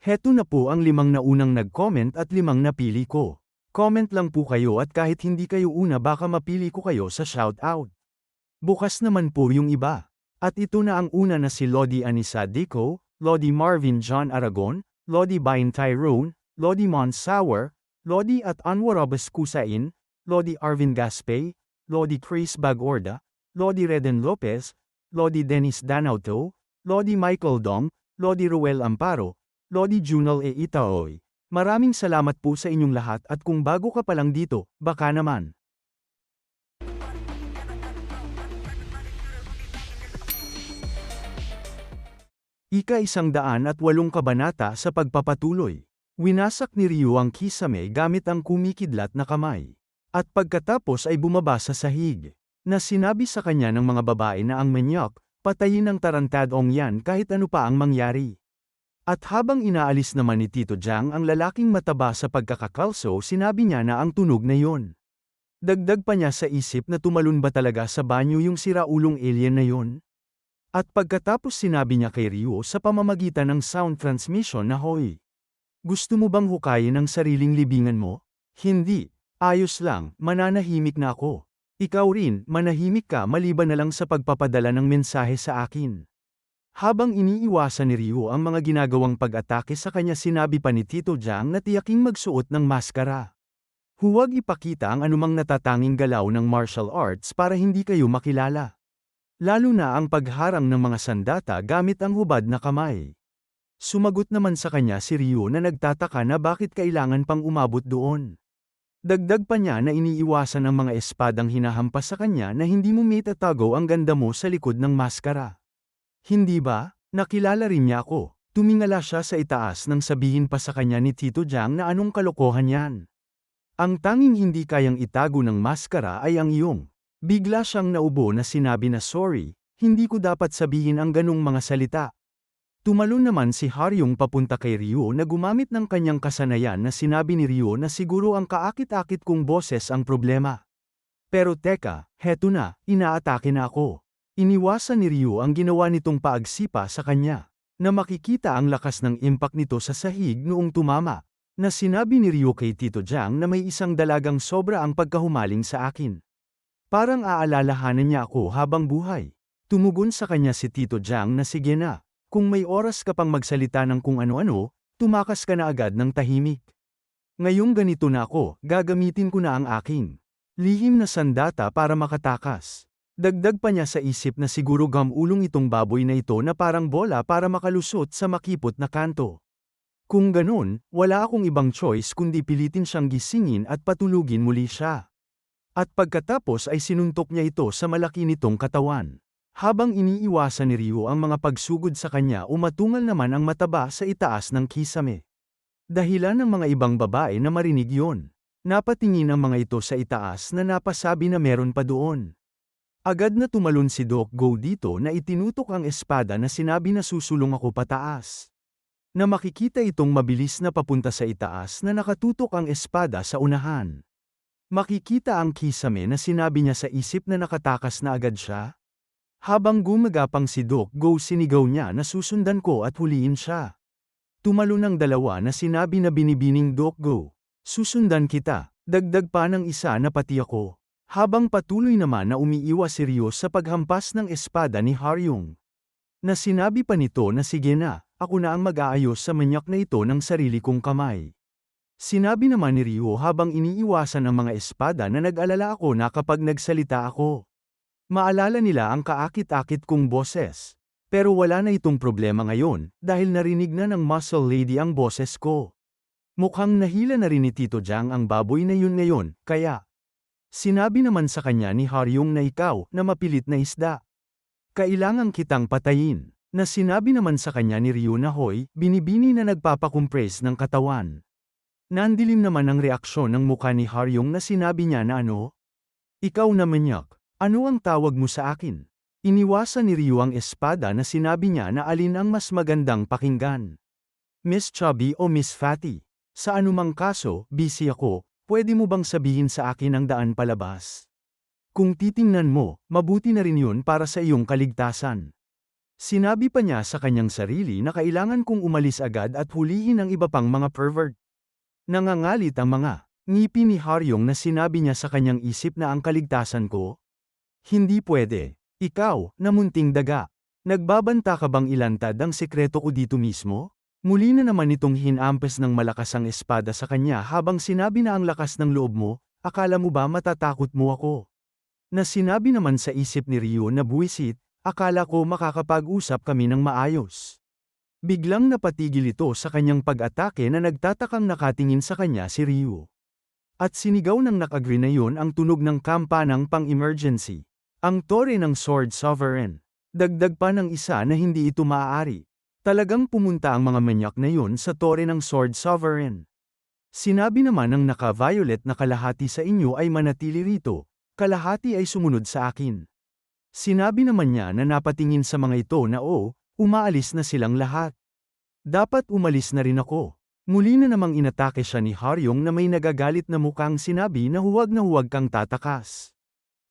Heto na po ang limang na unang nag-comment at limang napili ko. Comment lang po kayo at kahit hindi kayo una baka mapili ko kayo sa shoutout. Bukas naman po yung iba. At ito na ang una na si Lodi Anisa Dico, Lodi Marvin John Aragon, Lodi Bain Tyrone, Lodi Monsour, Lodi at Anwarabas Kusain, Lodi Arvin Gaspay, Lodi Chris Bagorda, Lodi Reden Lopez, Lodi Dennis Danauto, Lodi Michael Dong, Lodi Ruel Amparo, Lodi Junal E. Itaoy. Maraming salamat po sa inyong lahat at kung bago ka pa lang dito, baka naman. Ika isang daan at walong kabanata sa pagpapatuloy. Winasak ni Ryu ang kisame gamit ang kumikidlat na kamay. At pagkatapos ay bumaba sa sahig. Na sinabi sa kanya ng mga babae na ang menyok, patayin ang tarantadong yan kahit ano pa ang mangyari. At habang inaalis naman ni Tito Jang ang lalaking mataba sa pagkakakalso sinabi niya na ang tunog na yon. Dagdag pa niya sa isip na tumalun ba talaga sa banyo yung siraulong alien na yon? At pagkatapos sinabi niya kay Ryu sa pamamagitan ng sound transmission na hoy. Gusto mo bang hukayin ang sariling libingan mo? Hindi. Ayos lang, mananahimik na ako. Ikaw rin, manahimik ka maliban na lang sa pagpapadala ng mensahe sa akin. Habang iniiwasan ni Ryu ang mga ginagawang pag-atake sa kanya sinabi pa ni Tito Jang na tiyaking magsuot ng maskara. Huwag ipakita ang anumang natatanging galaw ng martial arts para hindi kayo makilala. Lalo na ang pagharang ng mga sandata gamit ang hubad na kamay. Sumagot naman sa kanya si Ryu na nagtataka na bakit kailangan pang umabot doon. Dagdag pa niya na iniiwasan ang mga espadang hinahampas sa kanya na hindi mo may tatago ang ganda mo sa likod ng maskara. Hindi ba? Nakilala rin niya ako. Tumingala siya sa itaas nang sabihin pa sa kanya ni Tito Jang na anong kalokohan yan. Ang tanging hindi kayang itago ng maskara ay ang iyong. Bigla siyang naubo na sinabi na sorry, hindi ko dapat sabihin ang ganong mga salita. Tumalon naman si Haryong papunta kay Ryo na gumamit ng kanyang kasanayan na sinabi ni Ryo na siguro ang kaakit-akit kong boses ang problema. Pero teka, heto na, inaatake na ako. Iniwasan ni Ryo ang ginawa nitong paagsipa sa kanya, na makikita ang lakas ng impact nito sa sahig noong tumama, na sinabi ni Ryo kay Tito Jang na may isang dalagang sobra ang pagkahumaling sa akin. Parang aalalahanan niya ako habang buhay. Tumugon sa kanya si Tito Jang na sige na, kung may oras ka pang magsalita ng kung ano-ano, tumakas ka na agad ng tahimik. Ngayong ganito na ako, gagamitin ko na ang aking lihim na sandata para makatakas. Dagdag pa niya sa isip na siguro gamulong itong baboy na ito na parang bola para makalusot sa makipot na kanto. Kung ganun, wala akong ibang choice kundi pilitin siyang gisingin at patulugin muli siya. At pagkatapos ay sinuntok niya ito sa malaki nitong katawan. Habang iniiwasan ni Ryu ang mga pagsugod sa kanya umatungal naman ang mataba sa itaas ng kisame. Dahilan ng mga ibang babae na marinig yon. Napatingin ang mga ito sa itaas na napasabi na meron pa doon. Agad na tumalon si Doc Go dito na itinutok ang espada na sinabi na susulong ako pataas. Na makikita itong mabilis na papunta sa itaas na nakatutok ang espada sa unahan. Makikita ang kisame na sinabi niya sa isip na nakatakas na agad siya. Habang gumagapang si Doc Go sinigaw niya na susundan ko at huliin siya. Tumalo ng dalawa na sinabi na binibining Doc Go. Susundan kita, dagdag pa ng isa na pati ako. Habang patuloy naman na umiiwas si Ryo sa paghampas ng espada ni Haryong. Na sinabi pa nito na sige na, ako na ang mag-aayos sa manyak na ito ng sarili kong kamay. Sinabi naman ni Ryo habang iniiwasan ang mga espada na nag-alala ako na kapag nagsalita ako. Maalala nila ang kaakit-akit kong boses. Pero wala na itong problema ngayon, dahil narinig na ng muscle lady ang boses ko. Mukhang nahila na rin ni Tito Jang ang baboy na yun ngayon, kaya. Sinabi naman sa kanya ni Haryong na ikaw, na mapilit na isda. Kailangang kitang patayin. Na sinabi naman sa kanya ni Ryu na hoy, binibini na nagpapakumpres ng katawan. Nandilim naman ang reaksyon ng mukha ni Haryong na sinabi niya na ano? Ikaw na manyak. Ano ang tawag mo sa akin? Iniwasan ni Ryu ang espada na sinabi niya na alin ang mas magandang pakinggan. Miss Chubby o Miss Fatty? Sa anumang kaso, busy ako, pwede mo bang sabihin sa akin ang daan palabas? Kung titingnan mo, mabuti na rin yun para sa iyong kaligtasan. Sinabi pa niya sa kanyang sarili na kailangan kong umalis agad at hulihin ang iba pang mga pervert. Nangangalit ang mga ngipi ni Haryong na sinabi niya sa kanyang isip na ang kaligtasan ko? Hindi pwede. Ikaw, na munting daga. Nagbabanta ka bang ilantad ang sekreto ko dito mismo? Muli na naman itong hinampes ng malakas ang espada sa kanya habang sinabi na ang lakas ng loob mo, akala mo ba matatakot mo ako? Na sinabi naman sa isip ni Ryo na buwisit, akala ko makakapag-usap kami ng maayos. Biglang napatigil ito sa kanyang pag-atake na nagtatakang nakatingin sa kanya si Ryu. At sinigaw ng nakagri na yun ang tunog ng kampanang pang-emergency. Ang tore ng Sword Sovereign. Dagdag pa ng isa na hindi ito maaari. Talagang pumunta ang mga manyak na yun sa tore ng Sword Sovereign. Sinabi naman ng naka-violet na kalahati sa inyo ay manatili rito, kalahati ay sumunod sa akin. Sinabi naman niya na napatingin sa mga ito na o, umaalis na silang lahat. Dapat umalis na rin ako. Muli na namang inatake siya ni Haryong na may nagagalit na mukhang sinabi na huwag na huwag kang tatakas.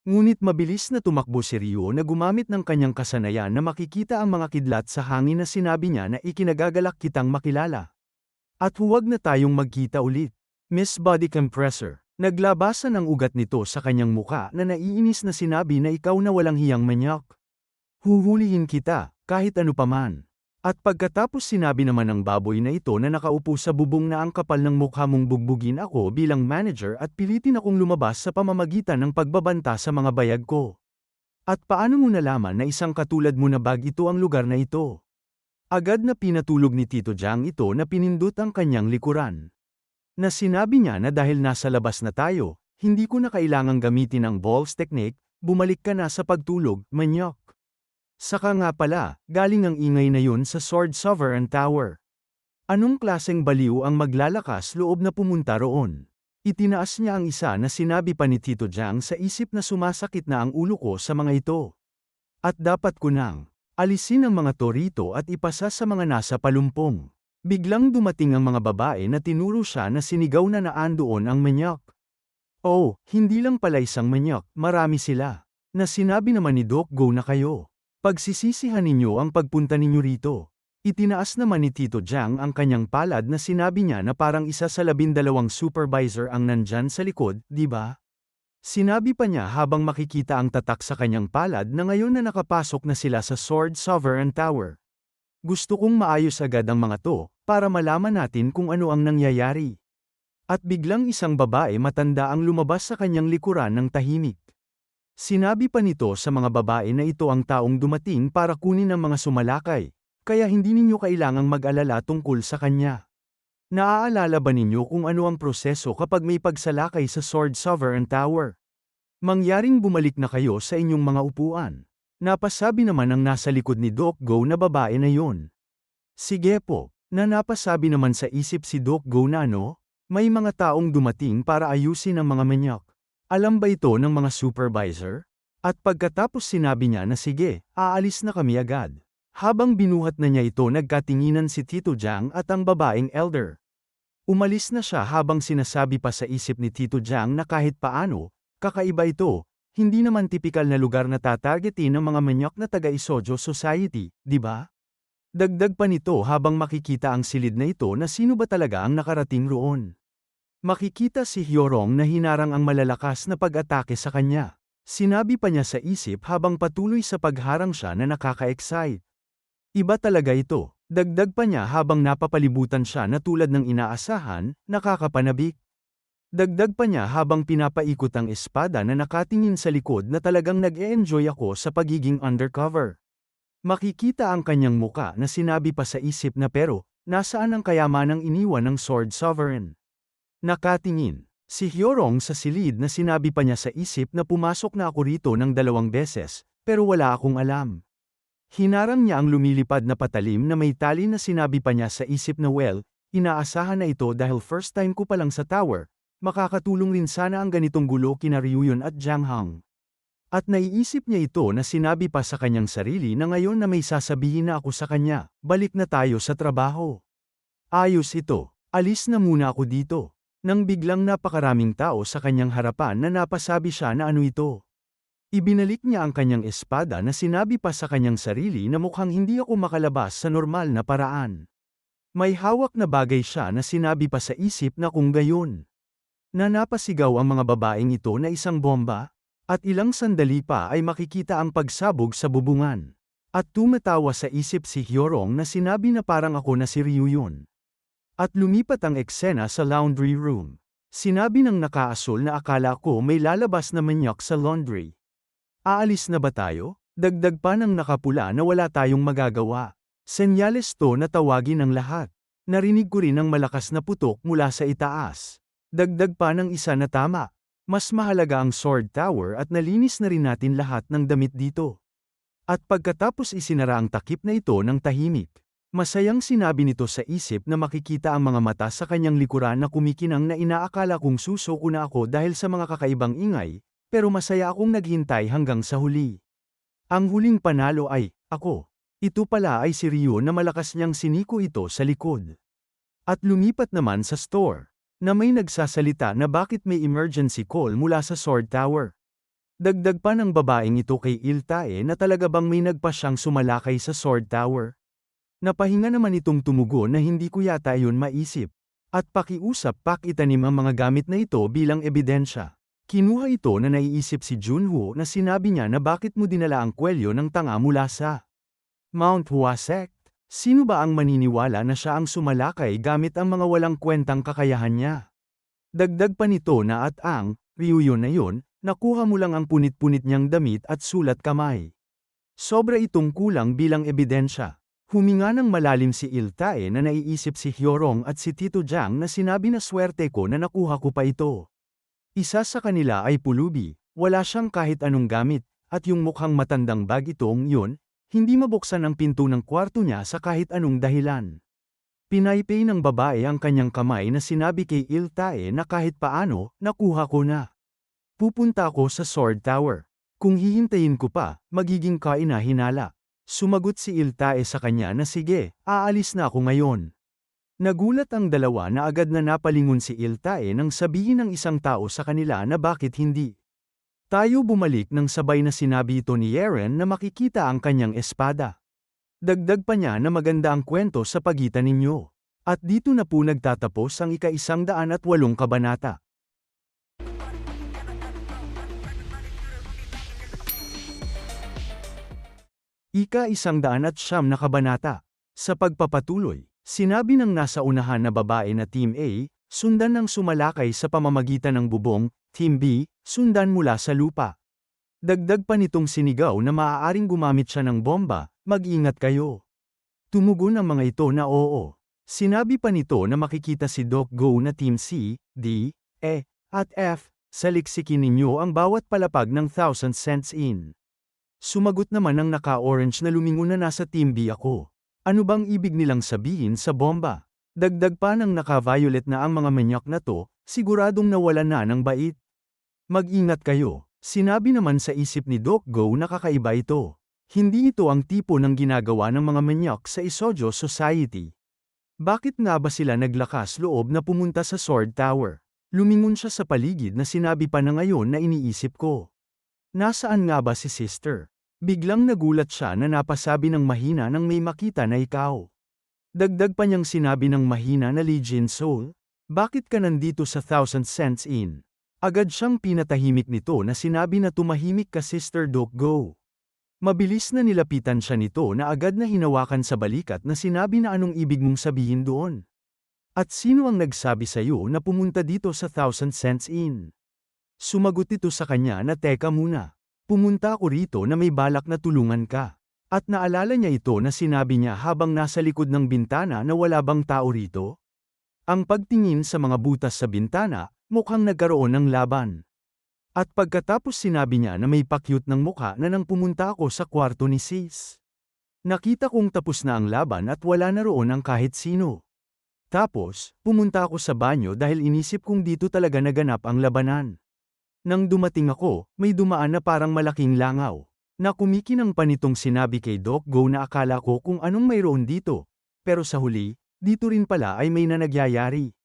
Ngunit mabilis na tumakbo si Ryo na gumamit ng kanyang kasanayan na makikita ang mga kidlat sa hangin na sinabi niya na ikinagagalak kitang makilala. At huwag na tayong magkita ulit. Miss Body Compressor. Naglabasan ang ugat nito sa kanyang muka na naiinis na sinabi na ikaw na walang hiyang manyak. Huhulihin kita, kahit ano paman. At pagkatapos sinabi naman ng baboy na ito na nakaupo sa bubong na ang kapal ng mukha mong bugbugin ako bilang manager at pilitin akong lumabas sa pamamagitan ng pagbabanta sa mga bayag ko. At paano mo nalaman na isang katulad mo na bag ito ang lugar na ito? Agad na pinatulog ni Tito Jang ito na pinindot ang kanyang likuran. Na sinabi niya na dahil nasa labas na tayo, hindi ko na kailangang gamitin ang balls technique, bumalik ka na sa pagtulog, manyok. Saka nga pala, galing ang ingay na yun sa Sword Sovereign Tower. Anong klaseng baliw ang maglalakas loob na pumunta roon? Itinaas niya ang isa na sinabi pa ni Tito Jiang sa isip na sumasakit na ang ulo ko sa mga ito. At dapat ko nang alisin ang mga torito at ipasa sa mga nasa palumpong. Biglang dumating ang mga babae na tinuro siya na sinigaw na naandoon ang manyak. Oh, hindi lang pala isang manyak, marami sila. Na sinabi naman ni Doc Go na kayo. Pagsisisihan ninyo ang pagpunta ninyo rito. Itinaas naman ni Tito Jiang ang kanyang palad na sinabi niya na parang isa sa labindalawang supervisor ang nandyan sa likod, di ba? Sinabi pa niya habang makikita ang tatak sa kanyang palad na ngayon na nakapasok na sila sa Sword Sovereign Tower. Gusto kong maayos agad ang mga to, para malaman natin kung ano ang nangyayari. At biglang isang babae matanda ang lumabas sa kanyang likuran ng tahimik. Sinabi pa nito sa mga babae na ito ang taong dumating para kunin ang mga sumalakay, kaya hindi ninyo kailangang mag-alala tungkol sa kanya. Naaalala ba ninyo kung ano ang proseso kapag may pagsalakay sa Sword Sovereign Tower? Mangyaring bumalik na kayo sa inyong mga upuan. Napasabi naman ang nasa likod ni Doc Go na babae na yon. Sige po, na napasabi naman sa isip si Doc Go na ano, may mga taong dumating para ayusin ang mga manyak. Alam ba ito ng mga supervisor? At pagkatapos sinabi niya na sige, aalis na kami agad. Habang binuhat na niya ito nagkatinginan si Tito Jiang at ang babaeng elder. Umalis na siya habang sinasabi pa sa isip ni Tito Jiang na kahit paano, kakaiba ito, hindi naman tipikal na lugar na tatargetin ng mga manyak na taga-Isojo Society, di ba? Dagdag pa nito habang makikita ang silid na ito na sino ba talaga ang nakarating roon. Makikita si Hyorong na hinarang ang malalakas na pag-atake sa kanya. Sinabi pa niya sa isip habang patuloy sa pagharang siya na nakaka-excite. Iba talaga ito, dagdag pa niya habang napapalibutan siya na tulad ng inaasahan, nakakapanabik. Dagdag pa niya habang pinapaikot ang espada na nakatingin sa likod na talagang nag-e-enjoy ako sa pagiging undercover. Makikita ang kanyang muka na sinabi pa sa isip na pero, nasaan ang kayamanang iniwan ng Sword Sovereign? Nakatingin. Si Hyorong sa silid na sinabi pa niya sa isip na pumasok na ako rito ng dalawang beses, pero wala akong alam. Hinarang niya ang lumilipad na patalim na may tali na sinabi pa niya sa isip na well, inaasahan na ito dahil first time ko pa lang sa tower, makakatulong rin sana ang ganitong gulo kina Ryuyon at Jiang Hang. At naiisip niya ito na sinabi pa sa kanyang sarili na ngayon na may sasabihin na ako sa kanya, balik na tayo sa trabaho. Ayos ito, alis na muna ako dito. Nang biglang napakaraming tao sa kanyang harapan na napasabi siya na ano ito. Ibinalik niya ang kanyang espada na sinabi pa sa kanyang sarili na mukhang hindi ako makalabas sa normal na paraan. May hawak na bagay siya na sinabi pa sa isip na kung gayon. Na napasigaw ang mga babaeng ito na isang bomba, at ilang sandali pa ay makikita ang pagsabog sa bubungan. At tumatawa sa isip si Hyorong na sinabi na parang ako na si Ryu yun. At lumipat ang eksena sa laundry room. Sinabi ng nakaasol na akala ko may lalabas na manyak sa laundry. Aalis na ba tayo? Dagdag pa ng nakapula na wala tayong magagawa. Senyales to na tawagin ang lahat. Narinig ko rin ang malakas na putok mula sa itaas. Dagdag pa ng isa na tama. Mas mahalaga ang Sword Tower at nalinis na rin natin lahat ng damit dito. At pagkatapos isinara ang takip na ito ng tahimik. Masayang sinabi nito sa isip na makikita ang mga mata sa kanyang likuran na kumikinang na inaakala kong susuko na ako dahil sa mga kakaibang ingay, pero masaya akong naghintay hanggang sa huli. Ang huling panalo ay, ako. Ito pala ay si Ryo na malakas niyang siniko ito sa likod. At lumipat naman sa store, na may nagsasalita na bakit may emergency call mula sa Sword Tower. Dagdag pa ng babaeng ito kay Iltae na talaga bang may nagpa siyang sumalakay sa Sword Tower. Napahinga naman itong tumugon na hindi ko yata yun maisip. At pakiusap pak itanim ang mga gamit na ito bilang ebidensya. Kinuha ito na naiisip si Junho na sinabi niya na bakit mo dinala ang kwelyo ng tanga mula sa Mount Hua Sect. Sino ba ang maniniwala na siya ang sumalakay gamit ang mga walang kwentang kakayahan niya? Dagdag pa nito na at ang, Ryuyo na yun, nakuha mo lang ang punit-punit niyang damit at sulat kamay. Sobra itong kulang bilang ebidensya. Huminga ng malalim si Iltae na naiisip si Hyorong at si Tito Jiang na sinabi na swerte ko na nakuha ko pa ito. Isa sa kanila ay pulubi, wala siyang kahit anong gamit, at yung mukhang matandang bag itong yun, hindi mabuksan ang pinto ng kwarto niya sa kahit anong dahilan. Pinaypay ng babae ang kanyang kamay na sinabi kay Iltae na kahit paano, nakuha ko na. Pupunta ako sa Sword Tower. Kung hihintayin ko pa, magiging kaina-hinala. Sumagot si Iltae sa kanya na sige, aalis na ako ngayon. Nagulat ang dalawa na agad na napalingon si Iltae nang sabihin ng isang tao sa kanila na bakit hindi. Tayo bumalik nang sabay na sinabi ito ni Yeren na makikita ang kanyang espada. Dagdag pa niya na maganda ang kwento sa pagitan ninyo. At dito na po nagtatapos ang ika-isang daan at walong kabanata. Ika isang daan at siyam na kabanata. Sa pagpapatuloy, sinabi ng nasa unahan na babae na Team A, sundan ng sumalakay sa pamamagitan ng bubong, Team B, sundan mula sa lupa. Dagdag pa nitong sinigaw na maaaring gumamit siya ng bomba, mag-ingat kayo. Tumugon ang mga ito na oo. Sinabi pa nito na makikita si Doc Go na Team C, D, E, at F, saliksikin ninyo ang bawat palapag ng thousand cents in. Sumagot naman ang naka-orange na lumingon na nasa Team B ako. Ano bang ibig nilang sabihin sa bomba? Dagdag pa ng naka-violet na ang mga manyak na to, siguradong nawala na ng bait. Mag-ingat kayo. Sinabi naman sa isip ni Doc Go na kakaiba ito. Hindi ito ang tipo ng ginagawa ng mga manyak sa Isojo Society. Bakit nga ba sila naglakas loob na pumunta sa Sword Tower? Lumingon siya sa paligid na sinabi pa na ngayon na iniisip ko. Nasaan nga ba si sister? Biglang nagulat siya na napasabi ng mahina nang may makita na ikaw. Dagdag pa niyang sinabi ng mahina na Legion Soul, bakit ka nandito sa Thousand Cents Inn? Agad siyang pinatahimik nito na sinabi na tumahimik ka Sister Doc Go. Mabilis na nilapitan siya nito na agad na hinawakan sa balikat na sinabi na anong ibig mong sabihin doon. At sino ang nagsabi sa iyo na pumunta dito sa Thousand Cents Inn? Sumagot ito sa kanya na teka muna. Pumunta ako rito na may balak na tulungan ka. At naalala niya ito na sinabi niya habang nasa likod ng bintana na wala bang tao rito? Ang pagtingin sa mga butas sa bintana, mukhang nagkaroon ng laban. At pagkatapos sinabi niya na may pakyut ng mukha na nang pumunta ako sa kwarto ni Sis. Nakita kong tapos na ang laban at wala na roon ang kahit sino. Tapos, pumunta ako sa banyo dahil inisip kong dito talaga naganap ang labanan. Nang dumating ako, may dumaan na parang malaking langaw. Na kumikinang panitong sinabi kay Doc Go na akala ko kung anong mayroon dito. Pero sa huli, dito rin pala ay may na nagyayari.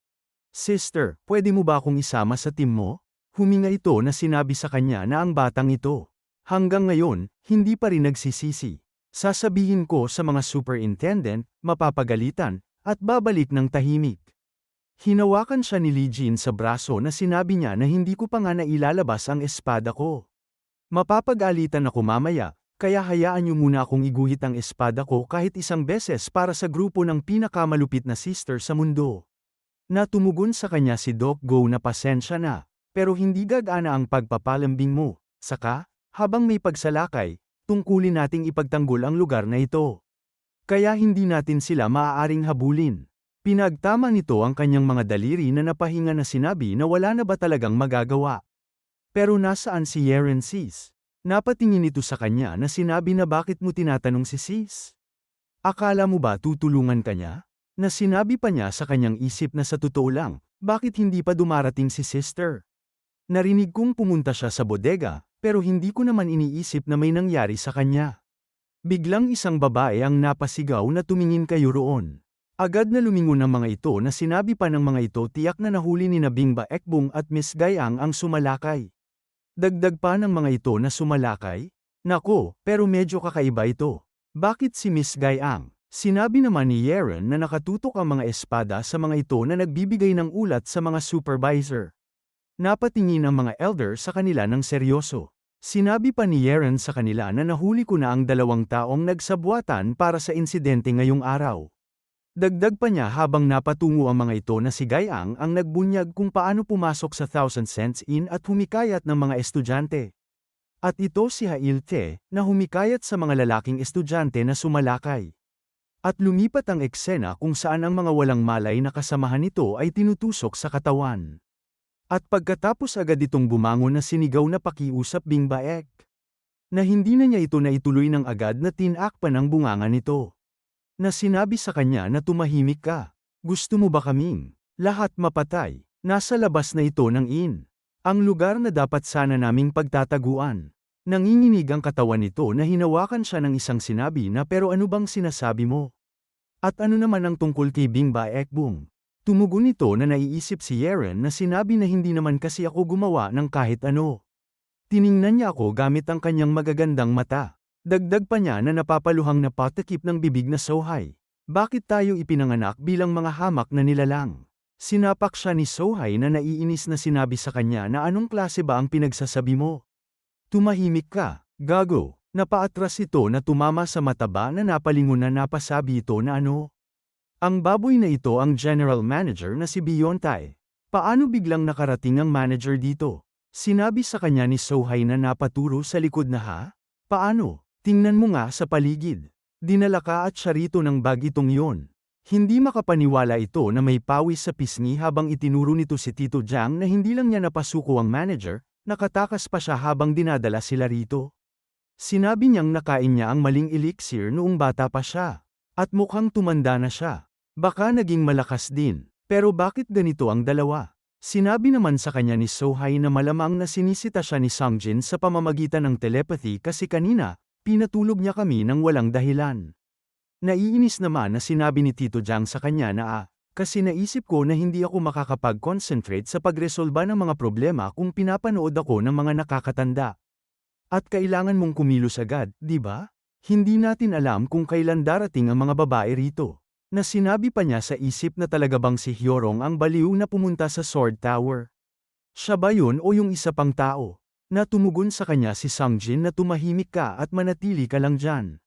Sister, pwede mo ba akong isama sa team mo? Huminga ito na sinabi sa kanya na ang batang ito. Hanggang ngayon, hindi pa rin nagsisisi. Sasabihin ko sa mga superintendent, mapapagalitan, at babalik ng tahimik. Hinawakan siya ni Lee Jin sa braso na sinabi niya na hindi ko pa nga nailalabas ang espada ko. Mapapagalitan ako mamaya, kaya hayaan niyo muna akong iguhit ang espada ko kahit isang beses para sa grupo ng pinakamalupit na sister sa mundo. Natumugon sa kanya si Doc Go na pasensya na, pero hindi gagana ang pagpapalambing mo. Saka, habang may pagsalakay, tungkulin nating ipagtanggol ang lugar na ito. Kaya hindi natin sila maaaring habulin. Pinagtama nito ang kanyang mga daliri na napahinga na sinabi na wala na ba talagang magagawa. Pero nasaan si Yeren Sis? Napatingin ito sa kanya na sinabi na bakit mo tinatanong si Sis? Akala mo ba tutulungan ka niya? Na sinabi pa niya sa kanyang isip na sa totoo lang, bakit hindi pa dumarating si sister? Narinig kong pumunta siya sa bodega, pero hindi ko naman iniisip na may nangyari sa kanya. Biglang isang babae ang napasigaw na tumingin kayo roon. Agad na lumingon ang mga ito na sinabi pa ng mga ito tiyak na nahuli ni Nabing Baekbong at Miss Gayang ang sumalakay. Dagdag pa ng mga ito na sumalakay? Nako, pero medyo kakaiba ito. Bakit si Miss Gayang? Sinabi naman ni Yeren na nakatutok ang mga espada sa mga ito na nagbibigay ng ulat sa mga supervisor. Napatingin ang mga elder sa kanila ng seryoso. Sinabi pa ni Yeren sa kanila na nahuli ko na ang dalawang taong nagsabwatan para sa insidente ngayong araw. Dagdag pa niya habang napatungo ang mga ito na si Gayang ang nagbunyag kung paano pumasok sa Thousand Cents Inn at humikayat ng mga estudyante. At ito si Hailte, na humikayat sa mga lalaking estudyante na sumalakay. At lumipat ang eksena kung saan ang mga walang malay na kasamahan nito ay tinutusok sa katawan. At pagkatapos agad itong bumangon na sinigaw na pakiusap Bing Baek. Na hindi na niya ito na ituloy ng agad na tinakpan ang bunganga nito na sinabi sa kanya na tumahimik ka. Gusto mo ba kaming lahat mapatay? Nasa labas na ito ng inn. Ang lugar na dapat sana naming pagtataguan. Nanginginig ang katawan nito na hinawakan siya ng isang sinabi na pero ano bang sinasabi mo? At ano naman ang tungkol kay Bing Ba Ekbong? Tumugon nito na naiisip si Yeren na sinabi na hindi naman kasi ako gumawa ng kahit ano. Tiningnan niya ako gamit ang kanyang magagandang mata. Dagdag pa niya na napapaluhang napatakip ng bibig na Sohay. Bakit tayo ipinanganak bilang mga hamak na nilalang? Sinapak siya ni Sohay na naiinis na sinabi sa kanya na anong klase ba ang pinagsasabi mo? Tumahimik ka, gago. Napaatras ito na tumama sa mataba na napalingon na napasabi ito na ano? Ang baboy na ito ang general manager na si Biontay. Paano biglang nakarating ang manager dito? Sinabi sa kanya ni Sohay na napaturo sa likod na ha? Paano? Tingnan mo nga sa paligid. Dinala ka at siya rito ng bag itong yon. Hindi makapaniwala ito na may pawis sa pisngi habang itinuro nito si Tito Jiang na hindi lang niya napasuko ang manager, nakatakas pa siya habang dinadala sila rito. Sinabi niyang nakain niya ang maling elixir noong bata pa siya. At mukhang tumanda na siya. Baka naging malakas din. Pero bakit ganito ang dalawa? Sinabi naman sa kanya ni Sohai na malamang na sinisita siya ni Sangjin sa pamamagitan ng telepathy kasi kanina, Pinatulog niya kami ng walang dahilan. Naiinis naman na sinabi ni Tito Jiang sa kanya na ah, kasi naisip ko na hindi ako makakapag-concentrate sa pagresolba ng mga problema kung pinapanood ako ng mga nakakatanda. At kailangan mong kumilos agad, di ba? Hindi natin alam kung kailan darating ang mga babae rito. Na sinabi pa niya sa isip na talaga bang si Hyorong ang baliw na pumunta sa Sword Tower. Siya ba yun o yung isa pang tao? Na tumugon sa kanya si Sangjin na tumahimik ka at manatili ka lang dyan.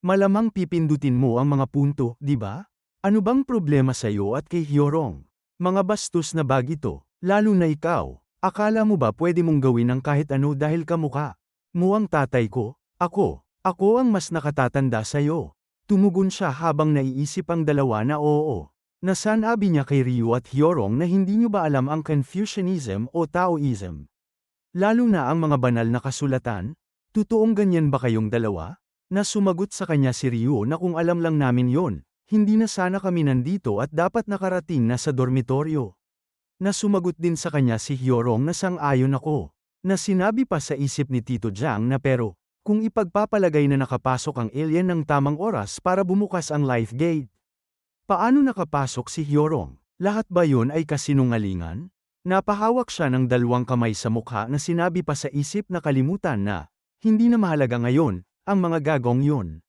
Malamang pipindutin mo ang mga punto, di ba? Ano bang problema sa iyo at kay Hyorong? Mga bastos na bag ito, lalo na ikaw. Akala mo ba pwede mong gawin ang kahit ano dahil kamuka? Muang tatay ko, ako, ako ang mas nakatatanda sa iyo. Tumugon siya habang naiisip ang dalawa na oo. Nasanabi niya kay Ryu at Hyorong na hindi niyo ba alam ang Confucianism o Taoism? Lalo na ang mga banal na kasulatan? Totoong ganyan ba kayong dalawa? Na sumagot sa kanya si Ryu na kung alam lang namin yon, hindi na sana kami nandito at dapat nakarating na sa dormitoryo. Na sumagot din sa kanya si Hyorong na sang-ayon ako. Na sinabi pa sa isip ni Tito Jiang na pero, kung ipagpapalagay na nakapasok ang alien ng tamang oras para bumukas ang life gate. Paano nakapasok si Hyorong? Lahat ba yon ay kasinungalingan? Napahawak siya ng dalawang kamay sa mukha na sinabi pa sa isip na kalimutan na, hindi na mahalaga ngayon, ang mga gagong yun.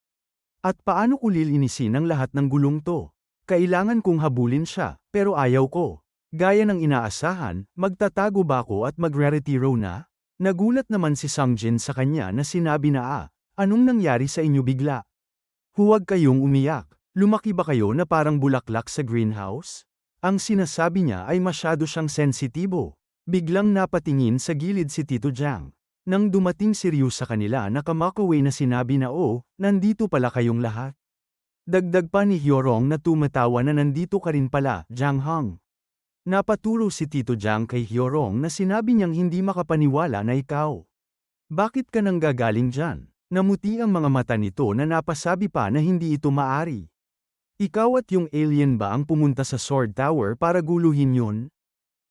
At paano ko lilinisin ang lahat ng gulong to? Kailangan kong habulin siya, pero ayaw ko. Gaya ng inaasahan, magtatago ba ako at magre-retiro na? Nagulat naman si Sangjin sa kanya na sinabi na ah, anong nangyari sa inyo bigla? Huwag kayong umiyak. Lumaki ba kayo na parang bulaklak sa greenhouse? Ang sinasabi niya ay masyado siyang sensitibo. Biglang napatingin sa gilid si Tito Jiang. Nang dumating Ryu sa kanila nakamakaway na sinabi na oh, nandito pala kayong lahat. Dagdag pa ni Hyorong na tumatawa na nandito ka rin pala, Jiang Hong. Napaturo si Tito Jiang kay Hyorong na sinabi niyang hindi makapaniwala na ikaw. Bakit ka nang gagaling dyan? Namuti ang mga mata nito na napasabi pa na hindi ito maari. Ikaw at yung alien ba ang pumunta sa Sword Tower para guluhin yun?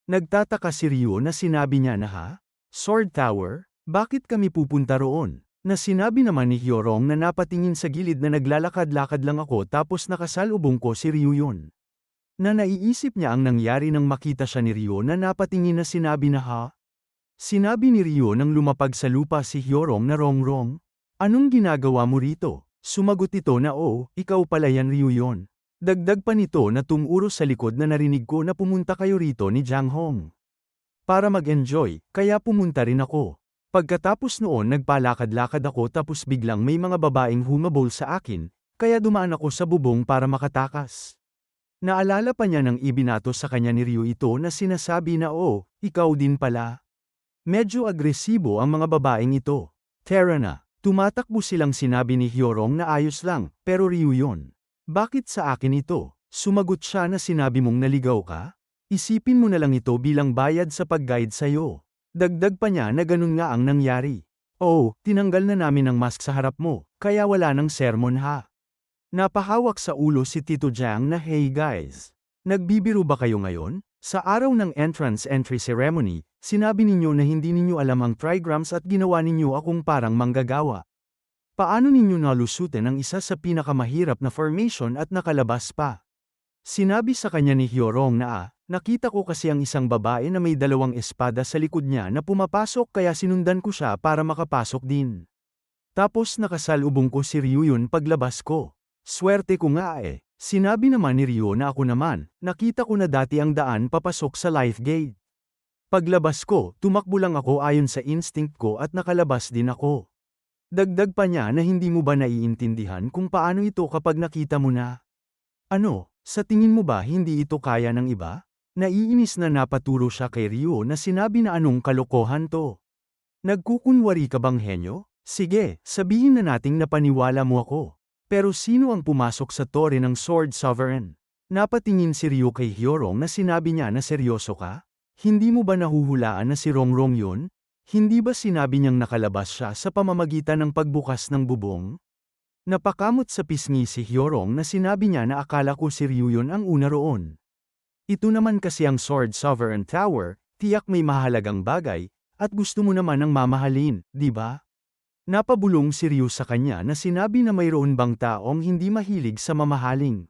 Nagtataka si Ryo na sinabi niya na ha? Sword Tower? Bakit kami pupunta roon? Na sinabi naman ni Hyorong na napatingin sa gilid na naglalakad-lakad lang ako tapos nakasalubong ko si Ryu yun. Na naiisip niya ang nangyari nang makita siya ni Ryo na napatingin na sinabi na ha? Sinabi ni Ryo nang lumapag sa lupa si Hyorong na rong-rong. Anong ginagawa mo rito? Sumagot ito na oo, ikaw pala yan Ryu yon. Dagdag pa nito na tumuro sa likod na narinig ko na pumunta kayo rito ni Jiang Hong. Para mag-enjoy, kaya pumunta rin ako. Pagkatapos noon nagpalakad-lakad ako tapos biglang may mga babaeng humabol sa akin, kaya dumaan ako sa bubong para makatakas. Naalala pa niya nang ibinato sa kanya ni Ryu ito na sinasabi na oh, ikaw din pala. Medyo agresibo ang mga babaeng ito. Tara na. Tumatakbo silang sinabi ni Hyorong na ayos lang, pero Ryu yon. Bakit sa akin ito? Sumagot siya na sinabi mong naligaw ka? Isipin mo na lang ito bilang bayad sa pag-guide sa'yo. Dagdag pa niya na ganun nga ang nangyari. Oh, tinanggal na namin ang mask sa harap mo, kaya wala nang sermon ha. Napahawak sa ulo si Tito Jiang na hey guys. Nagbibiro ba kayo ngayon? Sa araw ng entrance entry ceremony, sinabi ninyo na hindi ninyo alam ang trigrams at ginawa ninyo akong parang manggagawa. Paano ninyo nalusutin ang isa sa pinakamahirap na formation at nakalabas pa? Sinabi sa kanya ni Hyorong na ah, nakita ko kasi ang isang babae na may dalawang espada sa likod niya na pumapasok kaya sinundan ko siya para makapasok din. Tapos nakasalubong ko si Ryuyun paglabas ko. Swerte ko nga eh. Sinabi naman ni Ryo na ako naman, nakita ko na dati ang daan papasok sa life gate. Paglabas ko, tumakbo lang ako ayon sa instinct ko at nakalabas din ako. Dagdag pa niya na hindi mo ba naiintindihan kung paano ito kapag nakita mo na? Ano, sa tingin mo ba hindi ito kaya ng iba? Naiinis na napaturo siya kay Ryo na sinabi na anong kalokohan to. Nagkukunwari ka bang henyo? Sige, sabihin na nating napaniwala mo ako. Pero sino ang pumasok sa tore ng Sword Sovereign? Napatingin si Ryo kay Hyorong na sinabi niya na seryoso ka? Hindi mo ba nahuhulaan na si Rongrong yun? Hindi ba sinabi niyang nakalabas siya sa pamamagitan ng pagbukas ng bubong? Napakamot sa pisngi si Hyorong na sinabi niya na akala ko si Ryu yun ang una roon. Ito naman kasi ang Sword Sovereign Tower, tiyak may mahalagang bagay, at gusto mo naman ng mamahalin, di ba? Napabulong si sa kanya na sinabi na mayroon bang taong hindi mahilig sa mamahaling.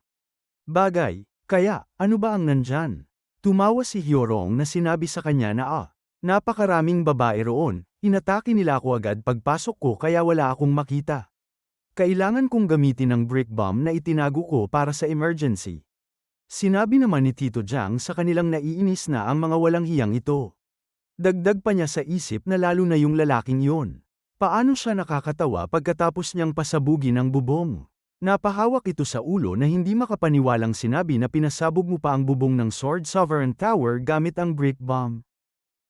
Bagay, kaya, ano ba ang nandyan? Tumawa si Hyorong na sinabi sa kanya na ah, napakaraming babae roon, inatake nila ako agad pagpasok ko kaya wala akong makita. Kailangan kong gamitin ang brick bomb na itinago ko para sa emergency. Sinabi naman ni Tito Jiang sa kanilang naiinis na ang mga walang hiyang ito. Dagdag pa niya sa isip na lalo na yung lalaking yon. Paano siya nakakatawa pagkatapos niyang pasabugin ang bubong? Napahawak ito sa ulo na hindi makapaniwalang sinabi na pinasabog mo pa ang bubong ng Sword Sovereign Tower gamit ang brick bomb.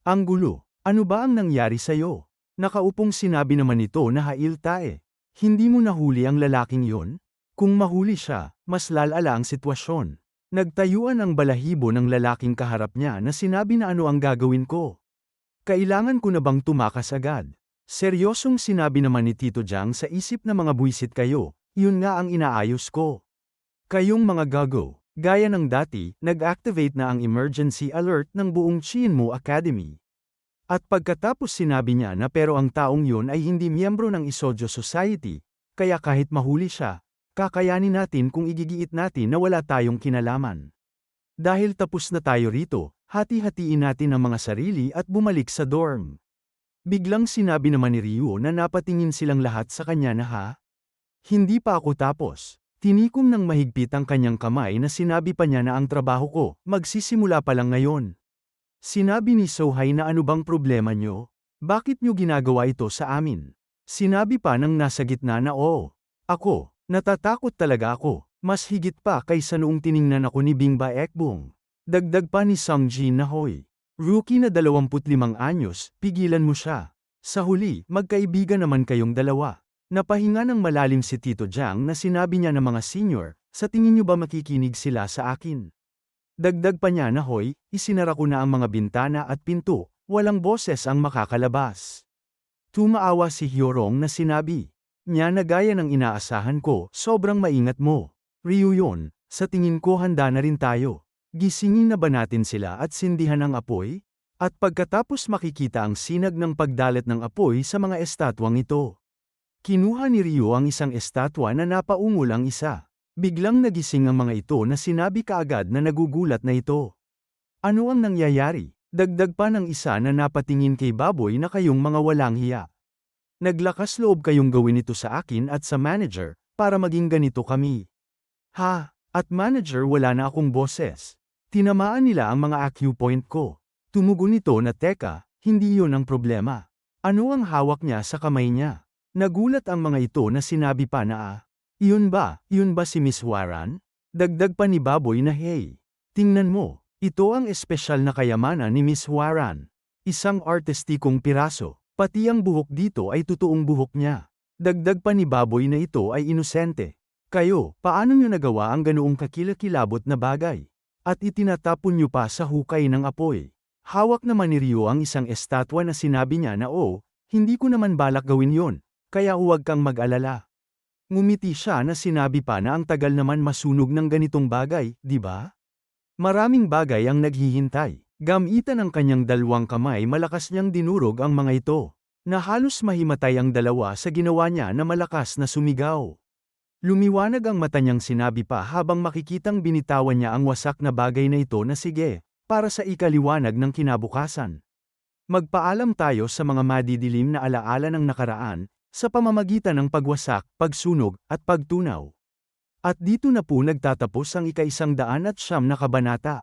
Ang gulo, ano ba ang nangyari sa'yo? Nakaupong sinabi naman ito na hail tae. Hindi mo nahuli ang lalaking yon? Kung mahuli siya, mas lalala ang sitwasyon. Nagtayuan ang balahibo ng lalaking kaharap niya na sinabi na ano ang gagawin ko. Kailangan ko na bang tumakas agad? Seryosong sinabi naman ni Tito Jiang sa isip na mga buwisit kayo, yun nga ang inaayos ko. Kayong mga gago, gaya ng dati, nag-activate na ang emergency alert ng buong Chienmu Academy. At pagkatapos sinabi niya na pero ang taong yun ay hindi miyembro ng Isojo Society, kaya kahit mahuli siya, kakayanin natin kung igigiit natin na wala tayong kinalaman. Dahil tapos na tayo rito, hati-hatiin natin ang mga sarili at bumalik sa dorm. Biglang sinabi naman ni Ryu na napatingin silang lahat sa kanya na ha? Hindi pa ako tapos. Tinikom ng mahigpit ang kanyang kamay na sinabi pa niya na ang trabaho ko, magsisimula pa lang ngayon. Sinabi ni Sohai na ano bang problema nyo? Bakit nyo ginagawa ito sa amin? Sinabi pa ng nasa gitna na oo. Ako, natatakot talaga ako, mas higit pa kaysa noong tiningnan ako ni Bingba Ekbong. Dagdag pa ni Sungji na hoy. Rookie na 25 anyos, pigilan mo siya. Sa huli, magkaibigan naman kayong dalawa. Napahinga ng malalim si Tito Jiang na sinabi niya ng mga senior, sa tingin niyo ba makikinig sila sa akin? Dagdag pa niya na hoy, isinara ko na ang mga bintana at pinto, walang boses ang makakalabas. Tumaawa si Hyorong na sinabi, niya na gaya ng inaasahan ko, sobrang maingat mo. Ryu yun, sa tingin ko handa na rin tayo. Gisingin na ba natin sila at sindihan ang apoy? At pagkatapos makikita ang sinag ng pagdalat ng apoy sa mga estatwang ito. Kinuha ni Ryo ang isang estatwa na napaungol ang isa. Biglang nagising ang mga ito na sinabi kaagad na nagugulat na ito. Ano ang nangyayari? Dagdag pa ng isa na napatingin kay Baboy na kayong mga walang hiya. Naglakas loob kayong gawin ito sa akin at sa manager, para maging ganito kami. Ha, at manager wala na akong boses. Tinamaan nila ang mga acupoint ko. Tumugon ito na teka, hindi yon ang problema. Ano ang hawak niya sa kamay niya? Nagulat ang mga ito na sinabi pa na ah, iyon ba, iyon ba si Miss Warren? Dagdag pa ni Baboy na hey, tingnan mo, ito ang espesyal na kayamanan ni Miss Warren. Isang artistikong piraso, pati ang buhok dito ay totoong buhok niya. Dagdag pa ni Baboy na ito ay inosente. Kayo, paano nyo nagawa ang ganoong kakilakilabot na bagay? At itinatapon nyo pa sa hukay ng apoy. Hawak naman ni Rio ang isang estatwa na sinabi niya na oh, hindi ko naman balak gawin yon, kaya huwag kang mag-alala. Ngumiti siya na sinabi pa na ang tagal naman masunog ng ganitong bagay, di ba? Maraming bagay ang naghihintay. Gamitan ang kanyang dalawang kamay malakas niyang dinurog ang mga ito, na halos mahimatay ang dalawa sa ginawa niya na malakas na sumigaw. Lumiwanag ang mata niyang sinabi pa habang makikitang binitawan niya ang wasak na bagay na ito na sige, para sa ikaliwanag ng kinabukasan. Magpaalam tayo sa mga madidilim na alaala ng nakaraan, sa pamamagitan ng pagwasak, pagsunog, at pagtunaw. At dito na po nagtatapos ang ikaisang daan at siyam na kabanata.